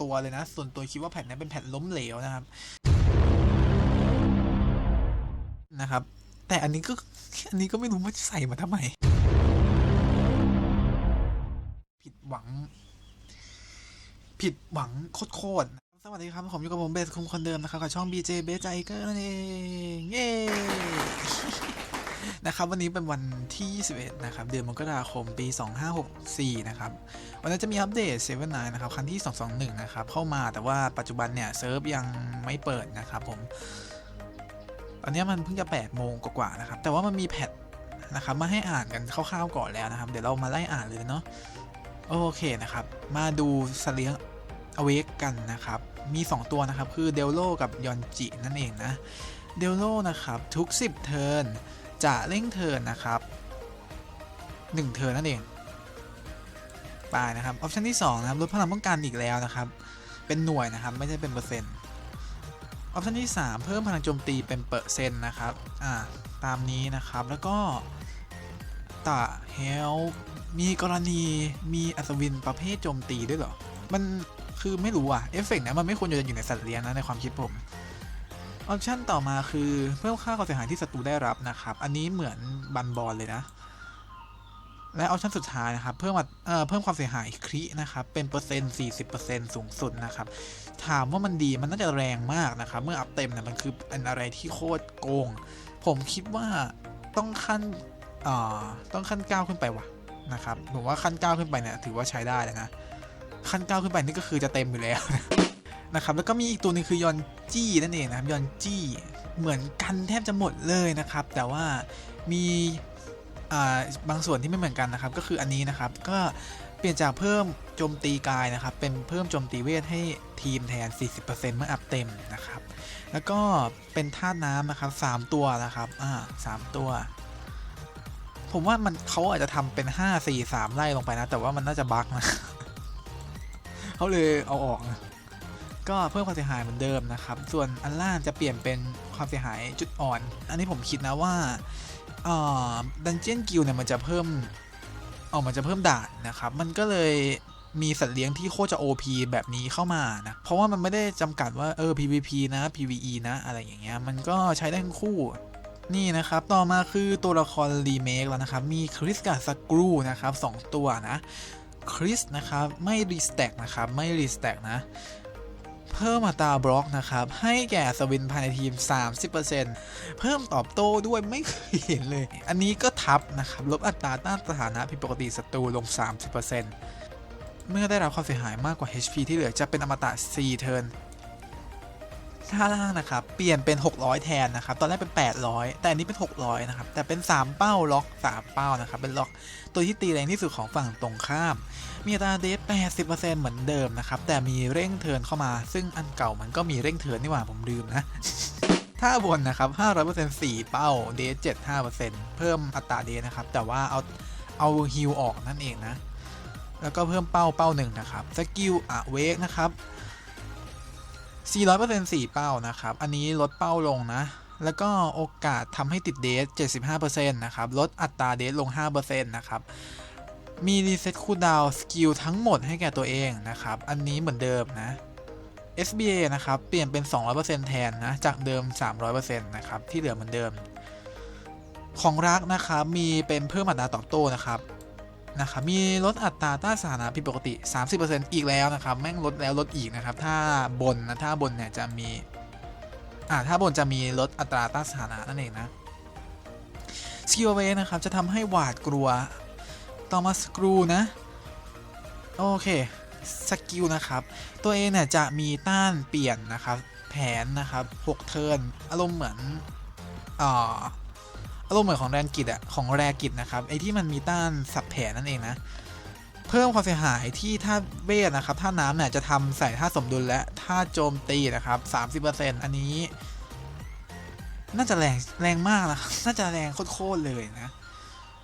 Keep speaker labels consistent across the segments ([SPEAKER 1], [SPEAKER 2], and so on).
[SPEAKER 1] ตัวเลยนะ ส่วนตัวคิดว่าแผ่นนี้เป็นแผ่นล้มเหลวนะครับ นะครับ แต่อันนี้ก็อันนี้ก็ไม่รู้ว่าจะใส่มาทำไม ผิดหวัง ผิดหวังโคตรๆสวัสดีครับ ผมอยู่กับผมเบสคุมคนเดิมนะครับกับช่อง BJ เบสใจเกอร์นั่นเอง เย้ นะครับวันนี้เป็นวันที่ 21 นะครับ เดือนมกราคมปี 2564 นะครับ วันนี้จะมีอัปเดต7 9นะครับ ครั้งที่ 221 นะครับ เข้ามาแต่ว่าปัจจุบันเนี่ยเซิร์ฟยังไม่เปิดนะครับผม ตอนนี้มันเพิ่งจะ8โมงกว่าๆนะครับ แต่ว่ามันมีแพทนะครับมาให้อ่านกันคร่าวๆก่อนแล้วนะครับ เดี๋ยวเรามาไล่อ่านเลยเนาะโอเคนะครับ มาดูสเลียงอเวกกันนะครับ มี 2 ตัวนะครับ คือเดลโลกับยอนจินั่นเองนะ เดลโลนะครับ ทุก 10 เทิร์น จะเร่งเทิร์นนะครับ 1 เทิร์นนั่นเองไปนะครับออปชันที่ 2 นะครับลดพลังป้องกันอีกแล้วนะครับ เป็นหน่วยนะครับไม่ใช่เป็นเปอร์เซ็นต์ออปชันที่ 3 เพิ่มพลังโจมตีเป็นเปอร์เซ็นต์นะครับอ่าตามนี้นะครับแล้วก็ตาเฮลมีกรณีมีอัศวินประเภทโจมตีด้วยเหรอ มันคือไม่รู้อะเอฟเฟกต์นะมันไม่ควรจะอยู่ในสัตว์เลี้ยงนะในความคิดผม ออปชันต่อมาคือเพิ่มค่าความเสียหายที่ศัตรูได้รับนะครับ อันนี้เหมือนบันบอลเลยนะ และออปชันสุดท้ายนะครับ เพิ่มเอ่อเพิ่มความเสียหายครินะครับ เป็นเปอร์เซ็นต์40%สูงสุดนะครับ ถามว่ามันดีมันน่าจะแรงมากนะครับ เมื่ออัพเต็มเนี่ยมันคือเป็นอะไรที่โคตรโกง ผมคิดว่าต้องขั้นเอ่อต้องขั้นก้าขึ้นไปว่ะนะครับผมว่าขั้นก้าขึ้นไปเนี่ยถือว่าใช้ได้แล้วนะขั้นก้าขึ้นไปนี่ก็คือจะเต็มอยู่แล้ว นะครับแล้วก็มีอีกตัวนึงคือยอนจี้นั่นเองนะครับยอนจี้เหมือนกันแทบจะหมดเลยนะครับ แต่ว่ามีบางส่วนที่ไม่เหมือนกันนะครับ ก็คืออันนี้นะครับก็เปลี่ยนจากเพิ่มโจมตีกายนะครับ เป็นเพิ่มโจมตีเวทให้ทีมแทน 40%เมื่ออัพเต็มนะครับ แล้วก็เป็นธาตุน้ำนะครับ 3 ตัวนะครับอ่าสามตัว ผมว่ามันเขาอาจจะทำเป็น 5 4 3 ไล่ลงไปนะ แต่ว่ามันน่าจะบั๊กนะเขาเลยเอาออกนะ ก็เพิ่มความเสียหายเหมือนเดิมนะครับ ส่วนอันล่างจะเปลี่ยนเป็นความเสียหายจุดอ่อน อันนี้ผมคิดนะว่าดันเจียนกิลเนี่ยมันจะเพิ่มเออมันจะเพิ่มด่านนะครับ มันก็เลยมีสัตว์เลี้ยงที่โคตรจะ OP แบบนี้เข้ามานะ เพราะว่ามันไม่ได้จำกัดว่าเออ PVP นะ PVE นะ อะไรอย่างเงี้ย มันก็ใช้ได้ทั้งคู่นี่นะครับ ต่อมาคือตัวละครรีเมคแล้วนะครับ มีคริสกับสกรูนะครับสองตัวนะ คริสนะครับ ไม่รีสแต็กนะครับ ไม่รีสแต็กนะ เพิ่มอัตราบล็อกนะครับ ให้แก่สวินภายในทีม 30%เพิ่มตอบโต้ด้วยไม่เคยเห็นเลย อันนี้ก็ทับนะครับ ลบอัตราต้านสถานะผิดปกติศัตรูลง 30%เมื่อได้รับความเสียหายมากกว่า HP ที่เหลือจะเป็นอมตะ4เทิร์น ท่าล่างนะครับ เปลี่ยนเป็น 600 แทนนะครับ ตอนแรกเป็น 800 แต่อันนี้เป็น 600 นะครับ แต่เป็น 3 เป้าล็อก 3 เป้านะครับ เป็นล็อกตัวที่ตีแรงที่สุดของฝั่งตรงข้าม มีอัตราเดท80%เหมือนเดิมนะครับ แต่มีเร่งเทินเข้ามา ซึ่งอันเก่ามันก็มีเร่งเทินนี่หว่าผมลืมนะถ้าบนนะครับ 500% 4 เป้า เดท75%เพิ่มอัตราเดทนะครับ แต่ว่าเอาเอาฮิลออกนั่นเองนะ แล้วก็เพิ่มเป้าเป้าหนึ่งนะครับ สกิลอะเวกนะครับ 400% 4 เป้านะครับ อันนี้ลดเป้าลงนะ แล้วก็โอกาสทำให้ติดเดท 75%นะครับ ลดอัตราเดทลง 5%นะครับ มีรีเซ็ตคูลดาวน์สกิลทั้งหมดให้แก่ตัวเองนะครับ อันนี้เหมือนเดิมนะ SBA นะครับ เปลี่ยนเป็น 200%แทนนะ จากเดิม 300%นะครับ ที่เหลือเหมือนเดิม ของรักนะครับ มีเป็นเพิ่มอัตราตอบโต้นะครับ นะครับมีลดอัตราต้านสถานะผิดปกติ 30%อีกแล้วนะครับแม่งลดแล้วลดอีกนะครับถ้าบนนะถ้าบนเนี่ยจะมีอ่าถ้าบนจะมีลดอัตราต้านสถานะนั่นเองนะสกิลเวนะครับจะทำให้หวาดกลัวต่อมาสกรูนะโอเคสกิลนะครับตัวเองเนี่ยจะมีต้านเปลี่ยนนะครับแผนนะครับ6เทิร์นอารมณ์เหมือนอ่า อารมณ์เหมือนของแรนกิจอะของแรกิจนะครับไอที่มันมีต้านสับแผนนั่นเองนะ เพิ่มความเสียหายที่ท่าเวทนะครับท่าน้ำเนี่ยจะทำใส่ท่าสมดุลและท่าโจมตีนะครับ30%อันนี้ น่าจะแรงแรงมากนะน่าจะแรงโคตรเลยนะ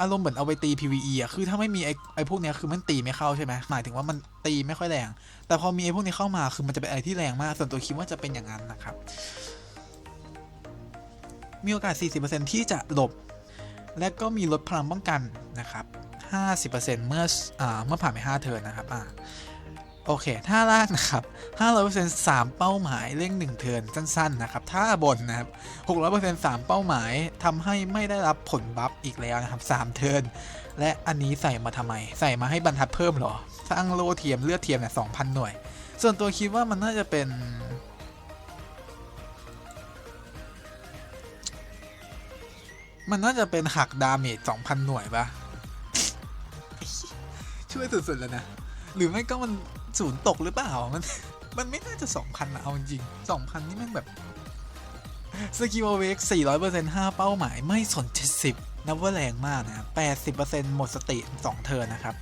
[SPEAKER 1] อารมณ์เหมือนเอาไปตี PVE อะ คือถ้าไม่มีไอ้ไอพวกเนี้ยคือมันตีไม่เข้าใช่ไหมหมายถึงว่ามันตีไม่ค่อยแรง แต่พอมีไอ้พวกนี้เข้ามาคือมันจะเป็นอะไรที่แรงมาก ส่วนตัวคิดว่าจะเป็นอย่างนั้นนะครับ มีโอกาส 40%ที่จะหลบ และก็มีลดพลังป้องกันนะครับ 50%เมื่ออเมื่อผ่านไป5เทิร์นนะครับอ่าโอเคท่าล่างนะครับ 500% 3 เป้าหมายเร่ง1เทิร์นสั้นๆนะครับท่าบนนะครับ 600% 3 เป้าหมายทำให้ไม่ได้รับผลบัฟอีกแล้วนะครับ 3 เทิร์น และอันนี้ใส่มาทำไม ใส่มาให้บรรทัดเพิ่มหรอ สร้างโลเทียมเลือดเทียมเนี่ย2,000 หน่วย ส่วนตัวคิดว่ามันน่าจะเป็น มันน่าจะเป็นหักดาเมจ2,000หน่วยปะช่วยสุดๆแล้วนะ หรือไม่ก็มันศูนย์ตกหรือเปล่า มัน มันไม่น่าจะ2,000นะเอาจริง2,000นี่แมันแบบสกิลเวก400% 5เป้าหมายไม่สน70นับว่าแรงมากนะครับ80%หมดสติ2เทิร์นนะครับ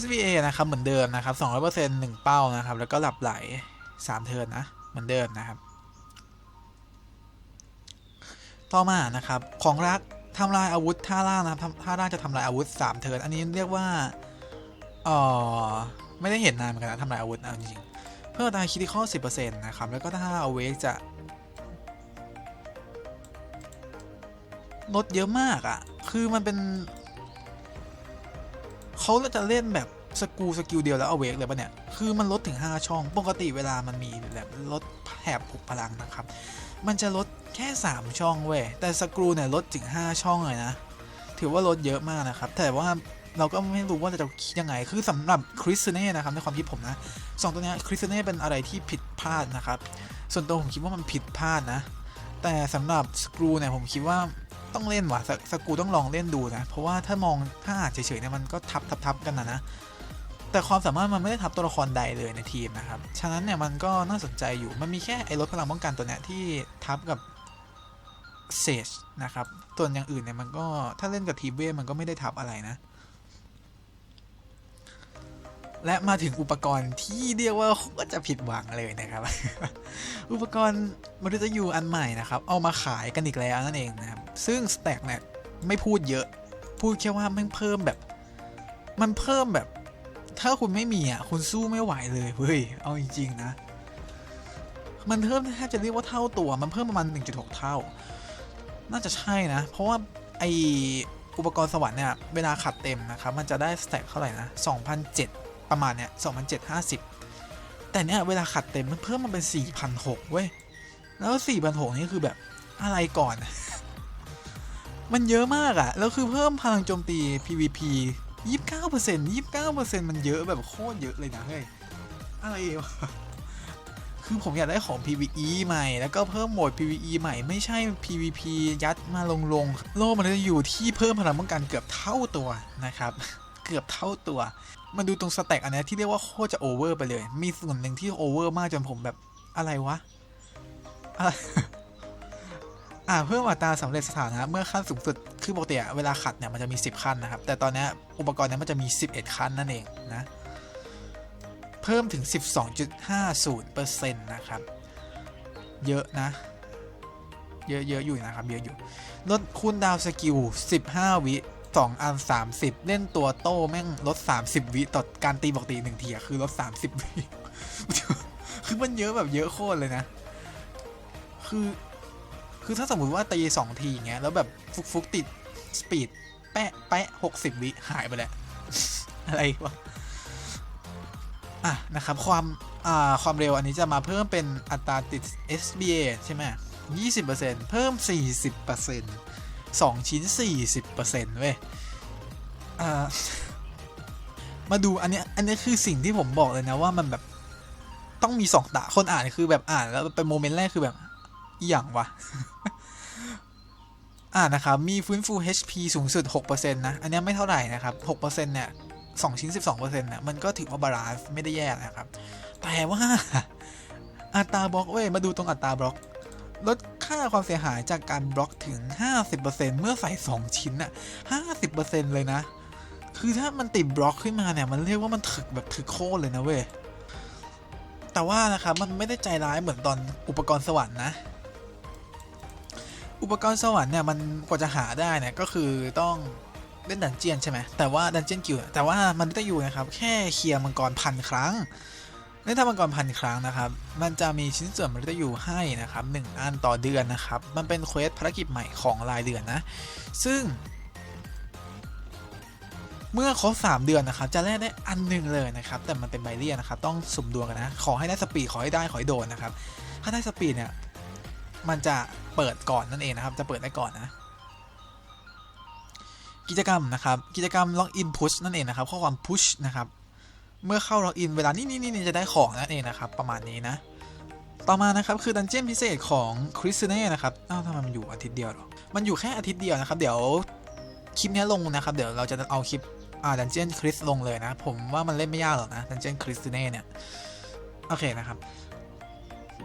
[SPEAKER 1] SVA นะครับ เหมือนเดิมนะครับ200% 1เป้านะครับ แล้วก็หลับไหล3เทิร์นนะ เหมือนเดิมนะครับ ต่อมานะครับของรักทำลายอาวุธท่าล่างนะครับท่าล่างจะทำลายอาวุธ 3 เทิร์นอันนี้เรียกว่าเออไม่ได้เห็นนานเหมือนกันนะทำลายอาวุธนะเอาจริงๆเพิ่มตาคิติคอล10%นต์นะครับ แล้วก็ถ้าเอาเวกจะ ลดเยอะมากอะ่ะ คือมันเป็น เขาจะเล่นแบบสกูสกิลเดียวแล้วเอาเวกเลยปะเนี่ย คือมันลดถึง 5 ช่อง ปกติเวลามันมีแบบลดแถบผูกพลังนะครับ มันจะลดแค่ 3 ช่องเว้ยแต่สกรูเนี่ยลดถึง 5 ช่องเลยนะ ถือว่าลดเยอะมากนะครับ แต่ว่าเราก็ไม่รู้ว่าจะคิดยังไง คือสำหรับคริสเน่นะครับในความคิดผมนะสองตัวนี้คริสเน่เป็นอะไรที่ผิดพลาดนะครับ ส่วนตัวผมคิดว่ามันผิดพลาดนะ แต่สำหรับสกรูเนี่ยผมคิดว่าต้องเล่นว่ะสสกรูต้องลองเล่นดูนะ เพราะว่าถ้ามองถ้าอ่านเฉยๆเนี่ยมันก็ทับทับทับกันนะนะ แต่ความสามารถมันไม่ได้ทับตัวละครใดเลยในทีมนะครับ ฉะนั้นเนี่ยมันก็น่าสนใจอยู่ มันมีแค่ไอ้ลดพลังป้องกันตัวเนี้ยที่ทับกับเซจนะครับ ส่วนอย่างอื่นเนี่ยมันก็ถ้าเล่นกับทีมเวมันก็ไม่ได้ทับอะไรนะ และมาถึงอุปกรณ์ที่เรียกว่าก็จะผิดหวังเลยนะครับ อุปกรณ์มรุตยูอันใหม่นะครับ เอามาขายกันอีกแล้วนั่นเองนะครับ ซึ่งสแต็กเนี่ยไม่พูดเยอะ พูดแค่ว่ามันเพิ่มแบบ มันเพิ่มแบบ ถ้าคุณไม่มีอะคุณสู้ไม่ไหวเลยเฮ้ยเอาจริงๆนะ มันเพิ่มแทบจะเรียกว่าเท่าตัวมันเพิ่มประมาณ 1.6 เท่า น่าจะใช่นะ เพราะว่าไออุปกรณ์สวรรค์เนี่ยเวลาขัดเต็มนะครับมันจะได้สแต็กเท่าไหร่นะ2,007 ประมาณเนี้ย2,750 แต่เนี้ยเวลาขัดเต็มมันเพิ่มมาเป็น4,600เว้ยแล้ว4,600นี่คือแบบอะไรก่อน มันเยอะมากอะแล้วคือเพิ่มพลังโจมตี PVP 29% 29%มันเยอะแบบโคตรเยอะเลยนะเฮ้ยอะไรวะคือผมอยากได้ของ PVE ใหม่ แล้วก็เพิ่มโหมด PVE ใหม่ไม่ใช่ PVP ยัดมาลงลงๆโลกมันจะอยู่ที่เพิ่มพลังป้องกันเกือบเท่าตัวนะครับ เกือบเท่าตัว มาดูตรงสแต็กอันนี้ที่เรียกว่าโคตรจะโอเวอร์ไปเลย มีส่วนหนึ่งที่โอเวอร์มากจนผมแบบอะไรวะ อ่าเพิ่มอัตราสำเร็จสถานะเมื่อขั้นสูงสุดคือปกติเวลาขัดเนี่ยมันจะมี 10 ขั้นนะครับ แต่ตอนนี้อุปกรณ์เนี้ยมันจะมี 11 ขั้นนั่นเองนะ เพิ่มถึง 12.50%นะครับ เยอะนะ เยอะเยอะอยู่นะครับ เยอะอยู่ ลดคูณดาวสกิล 15 วิ 2 อัน 30 เล่นตัวโต้แม่งลด 30 วิต่อการตีปกติหนึ่งทีอะคือลด 30 วิ คือมันเยอะแบบเยอะโคตรเลยนะ คือ คือถ้าสมมติว่าตีสองทีอย่างเงี้ยแล้วแบบฟุกฟุกๆติด สปีด แปะแปะหกสิบวิหายไปแล้ว อะไรวะอะ นะครับ ความ อ่า ความเร็วอันนี้จะมาเพิ่มเป็นอัตราติด SBA ใช่ไหม20%เปอร์เซ็นต์เพิ่ม40% 2ชิ้น40%เปอร์เซ็นต์เว้ย อ่า มาดูอันเนี้ย อันเนี้ยคือสิ่งที่ผมบอกเลยนะว่ามันแบบต้องมีสองตาคนอ่านคือแบบอ่านแล้วเป็นโมเมนต์แรกคือแบบ อหย่างวะ อ่านะครับ มีฟื้นฟู HP สูงสุด 6%นะ อันนี้ไม่เท่าไหร่นะครับ 6%เนี่ย2ชิ้น 12%เนี่ยมันก็ถือว่าบาลานซ์ไม่ได้แย่นะครับ แต่ว่า อัตราบล็อกเว้ย มาดูตรงอัตราบล็อก ลดค่าความเสียหายจากการบล็อกถึง 50%เมื่อใส่ 2 ชิ้นอะ50%เลยนะ คือถ้ามันติดบล็อกขึ้นมาเนี่ย มันเรียกว่ามันถึกแบบถึกโคตรเลยนะเว้ย แต่ว่านะครับ มันไม่ได้ใจร้ายเหมือนตอนอุปกรณ์สวรรค์นะ อุปกรณ์สวรรค์เนี่ยมันกว่าจะหาได้เนี่ยก็คือต้องเล่นดันเจียนใช่ไหมแต่ว่าดันเจียนกิวแต่ว่ามันไม่ได้อยู่นะครับ แค่เคลียร์มังกรพันครั้งเล่นทำมังกรพันครั้งนะครับ มันจะมีชิ้นส่วนมันจะอยู่ให้นะครับหนึ่งอันต่อเดือนนะครับ มันเป็นเควสภารกิจใหม่ของรายเดือนนะ ซึ่ง เมื่อครบ3เดือนนะครับ จะแลกได้อันหนึ่งเลยนะครับ แต่มันเป็นใบเรียนะครับ ต้องสุ่มดวงกันนะ ขอให้ได้สปีด ขอให้ได้ ขอให้โดนนะครับ ถ้าได้สปีดเนี่ย มันจะเปิดก่อนนั่นเองนะครับ จะเปิดได้ก่อนนะ กิจกรรมนะครับ กิจกรรม login push นั่นเองนะครับ ข้อความ push นะครับ เมื่อเข้า login เวลานี้นี่นี่จะได้ของนั่นเองนะครับ ประมาณนี้นะ ต่อมานะครับคือดันเจี้ยนพิเศษของคริสเน่นะครับ อ้าวทำไมมันอยู่อาทิตย์เดียวหรอ มันอยู่แค่อาทิตย์เดียวนะครับ เดี๋ยวคลิปนี้ลงนะครับ เดี๋ยวเราจะเอาคลิปอ่าดันเจี้ยนคริสลงเลยนะ ผมว่ามันเล่นไม่ยากหรอกนะ ดันเจี้ยนคริสเน่เนี่ย โอเคนะครับ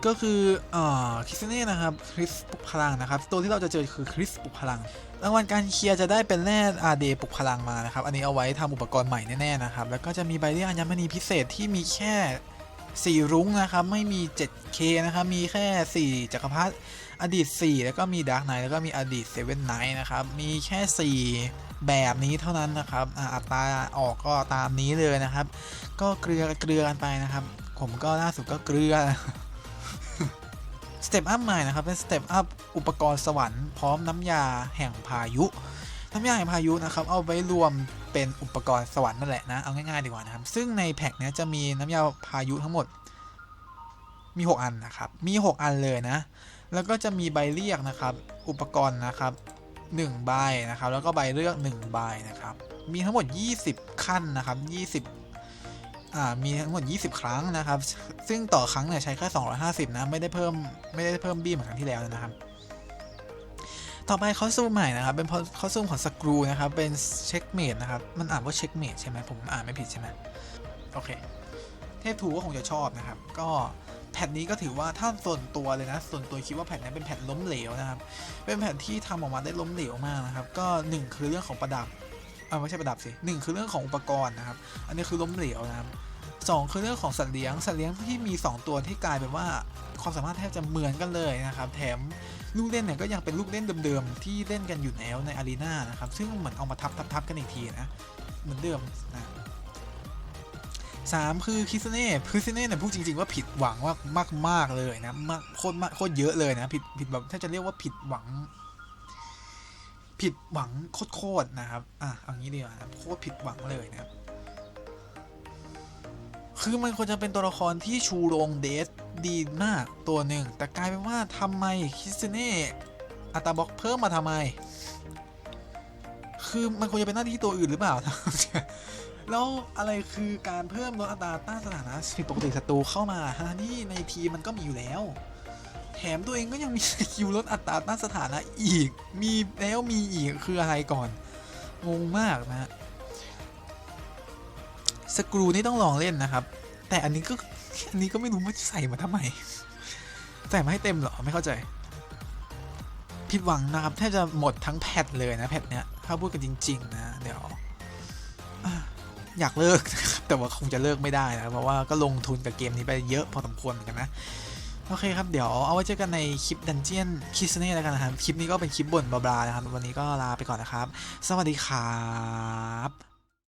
[SPEAKER 1] ก็คืออ่าคริสเน่นะครับคริสปลุกพลังนะครับ ตัวที่เราจะเจอคือคริสปลุกพลัง รางวัลการเคลียร์จะได้เป็นแร่อาเดปลุกพลังมานะครับ อันนี้เอาไว้ทำอุปกรณ์ใหม่แน่ๆนะครับ แล้วก็จะมีใบเรียกอัญมณีพิเศษที่มีแค่4รุ้งนะครับ ไม่มี 7K นะครับ มีแค่ 4จักรพรรดิอดีต 4 แล้วก็มีดาร์กไนท์แล้วก็มีอดีตเซเว่นไนท์นะครับ มีแค่ 4 แบบนี้เท่านั้นนะครับอ่าอัตราออกก็ตามนี้เลยนะครับ ก็เกลือเกลือกันไปนะครับ ผมก็ล่าสุดก็เกลือ สเต็ปอัพใหม่นะครับเป็นสเต็ปอัพอุปกรณ์สวรรค์พร้อมน้ำยาแห่งพายุน้ำยาแห่งพายุนะครับเอาไว้รวมเป็นอุปกรณ์สวรรค์นั่นแหละนะเอาง่ายๆดีกว่านะครับซึ่งในแพ็คเนี้ยจะมีน้ำยาพายุทั้งหมดมี 6 อันนะครับ มี 6 อันเลยนะ แล้วก็จะมีใบเรียกนะครับ อุปกรณ์นะครับ1ใบนะครับ แล้วก็ใบเลือก1ใบนะครับ มีทั้งหมด 20 ขั้นนะครับ 20 มีทั้งหมด 20 ครั้งนะครับ ซึ่งต่อครั้งเนี่ยใช้แค่ 250 นะ ไม่ได้เพิ่ม ไม่ได้เพิ่มบี้เหมือนครั้งที่แล้วนะครับ ต่อไปคอสตูมใหม่นะครับ เป็นคอสตูมของสกรูนะครับ เป็นเช็คเมดนะครับ มันอ่านว่าเช็คเมดใช่ไหมผมอ่านไม่ผิดใช่ไหมโอเค เทพทูก็คงจะชอบนะครับ ก็แผ่นนี้ก็ถือว่าถ้าส่วนตัวเลยนะ ส่วนตัวคิดว่าแผ่นนี้เป็นแผ่นล้มเหลวนะครับ เป็นแผ่นที่ทำออกมาได้ล้มเหลวมากนะครับ ก็หนึ่งคือเรื่องของประดับ ออไม่ใช่ประดับสิหนึ่งคือเรื่องของอุปกรณ์นะครับ อันนี้คือล้มเหลวนะครับสองคือเรื่องของสัตว์เลี้ยง สัตว์เลี้ยงที่มี 2 ตัวที่กลายเป็นว่าความสามารถแทบจะเหมือนกันเลยนะครับ แถมลูกเล่นเนี่ยก็ยังเป็นลูกเล่นเดิมๆ ที่เล่นกันอยู่แล้วในอารีนานะครับ ซึ่งเหมือนเอามาทับทับทบกันอีกทีนะ เหมือนเดิมนะสามคือคิสเน่คิสเน่เนี่ยพูดจริงๆว่าผิดหวังว่ามากมากๆเลยนะมากโคตรมากโคตรเยอะเลยนะ ผิดผิดแบบถ้าจะเรียกว่าผิดหวัง ผิดหวังโคตรๆนะครับอะเอางี้ดีกว่าโคตรผิดหวังเลยนะครับ คือมันควรจะเป็นตัวละครที่ชูโรงเดสดีมากตัวหนึ่ง แต่กลายเป็นว่าทำไมคิสเน่อัตาบ็อกเพิ่มมาทำไม คือมันควรจะเป็นหน้าที่ตัวอื่นหรือเปล่า แล้วอะไรคือการเพิ่มลดอัตราต้านสถานะผิดปกติศัตรูเข้ามาทั้งที่ในทีมมันก็มีอยู่แล้ว แถมตัวเองก็ยังมีสกิลลดอัตราต้านสถานะอีก มีแล้วมีอีกคืออะไรก่อน งงมากนะฮะสกรูนี่ต้องลองเล่นนะครับ แต่อันนี้ก็อันนี้ก็ไม่รู้ว่าจะใส่มาทำไม ใส่มาให้เต็มเหรอไม่เข้าใจ ผิดหวังนะครับแทบจะหมดทั้งแพทเลยนะแพทเนี้ยถ้าพูดกันจริง ๆ นะ เดี๋ยวอะอยากเลิกนะครับแต่ว่าคงจะเลิกไม่ได้นะเพราะว่าก็ลงทุนกับเกมนี้ไปเยอะพอสมควรเหมือนกันนะ โอเคครับ เดี๋ยวเอาไว้เจอกันในคลิปดันเจียนคิสเน่แล้วกันนะครับ คลิปนี้ก็เป็นคลิปบ่นบลาๆนะครับ วันนี้ก็ลาไปก่อนนะครับ สวัสดีครับ